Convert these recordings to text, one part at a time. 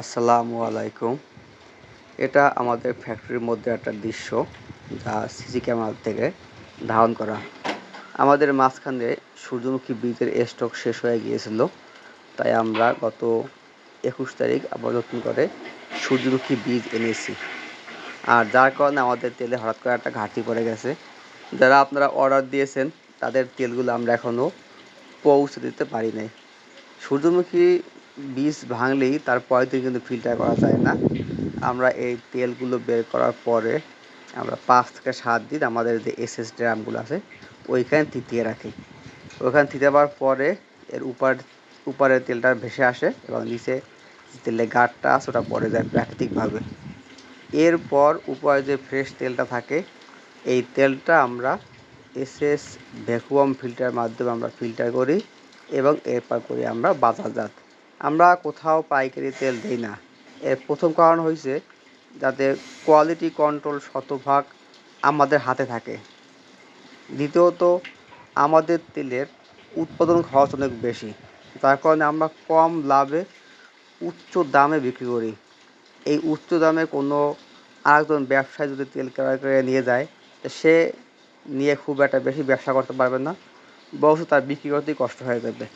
আসসালামু আলাইকুম। এটা আমাদের ফ্যাক্টরির মধ্যে একটা দৃশ্য যা সিসি ক্যামেরা থেকে ধারণ করা। আমাদের মাঝখানে সূর্যমুখী বীজের স্টক শেষ হয়ে গিয়েছিল। তাই আমরা গত একুশ তারিখ আবার নতুন করে সূর্যমুখী বীজ এনেছি। আর যার কারণে আমাদের তেলে হঠাৎ করে একটা ঘাটতি পড়ে গেছে। যারা আপনারা অর্ডার দিয়েছেন, তাদের তেলগুলো আমরা এখনও পৌঁছে দিতে পারি নাই। সূর্যমুখী বীজ ভাঙলেই তার পরের দিন কিন্তু ফিল্টার করা যায় না। আমরা এই তেলগুলো বের করার পরে আমরা পাঁচ থেকে সাত দিন আমাদের যে এস এস ড্রামগুলো আছে, ওইখানে তিতিয়ে রাখি। ওইখানে থিতে পাওয়ার পরে এর উপর উপরের তেলটা ভেসে আসে এবং নিচে তেলের গাঢ়টা আছে ওটা পড়ে যায় প্রাকৃতিকভাবে। এরপর উপরে যে ফ্রেশ তেলটা থাকে, এই তেলটা আমরা এসএস ভ্যাকুয়াম ফিল্টার মাধ্যমে আমরা ফিল্টার করি এবং এরপর করি আমরা বাজারজাত। আমরা কোথাও পাইকারি তেল দিই না। এর প্রথম কারণ হয়েছে যাতে কোয়ালিটি কন্ট্রোল শতভাগ আমাদের হাতে থাকে। দ্বিতীয়ত, আমাদের তেলের উৎপাদন খরচ অনেক বেশি। যার কারণে আমরা কম লাভে উচ্চ দামে বিক্রি করি। এই উচ্চ দামে কোনো আরেকজন ব্যবসায়ী যদি তেল ক্রয় করে নিয়ে যায় সে নিয়ে খুব একটা বেশি ব্যবসা করতে পারবে না বরং তার বিক্রি করতেই কষ্ট হয়ে যাবে।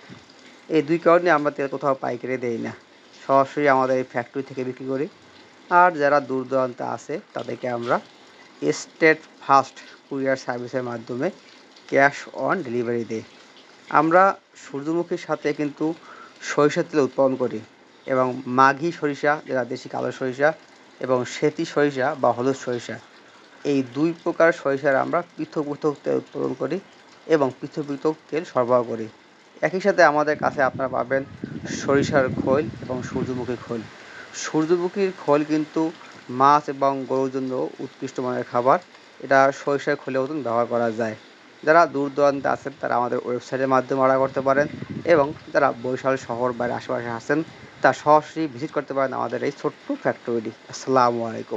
এই দুই কারণে আমরা তেল কোথাও পাইকারি দেই না। সরাসরি আমাদের এই ফ্যাক্টরি থেকে বিক্রি করি। আর যারা দূর দূরান্তে আছে, তাদেরকে আমরা স্টেট ফাস্ট কুরিয়ার সার্ভিসের মাধ্যমে ক্যাশ অন ডেলিভারি দিই। আমরা সূর্যমুখীর সাথে কিন্তু সরিষার তেল উৎপাদন করি এবং মাঘি সরিষা যেটা দেশি কালো সরিষা এবং সেতি সরিষা বা হলুদ সরিষা, এই দুই প্রকার সরিষার আমরা পৃথক পৃথক তেল উৎপাদন করি এবং পৃথক পৃথক তেল সরবরাহ করি। একই সাথে আমাদের কাছে আপনারা পাবেন সরিষার খোল এবং সূর্যমুখী খোল। সূর্যমুখীর খোল কিন্তু মাছ এবং গরুর জন্য উৎকৃষ্ট মানের খাবার। এটা সরিষার খোলের মতন ব্যবহার করা যায়। যারা দূর দূরান্তে আছেন, তারা আমাদের ওয়েবসাইটের মাধ্যমে অর্ডার করতে পারেন এবং যারা বরিশাল শহর বা আশেপাশে আছেন তা সরাসরি ভিজিট করতে পারেন আমাদের এই ছোট্ট ফ্যাক্টরিটি আসসালামু আলাইকুম।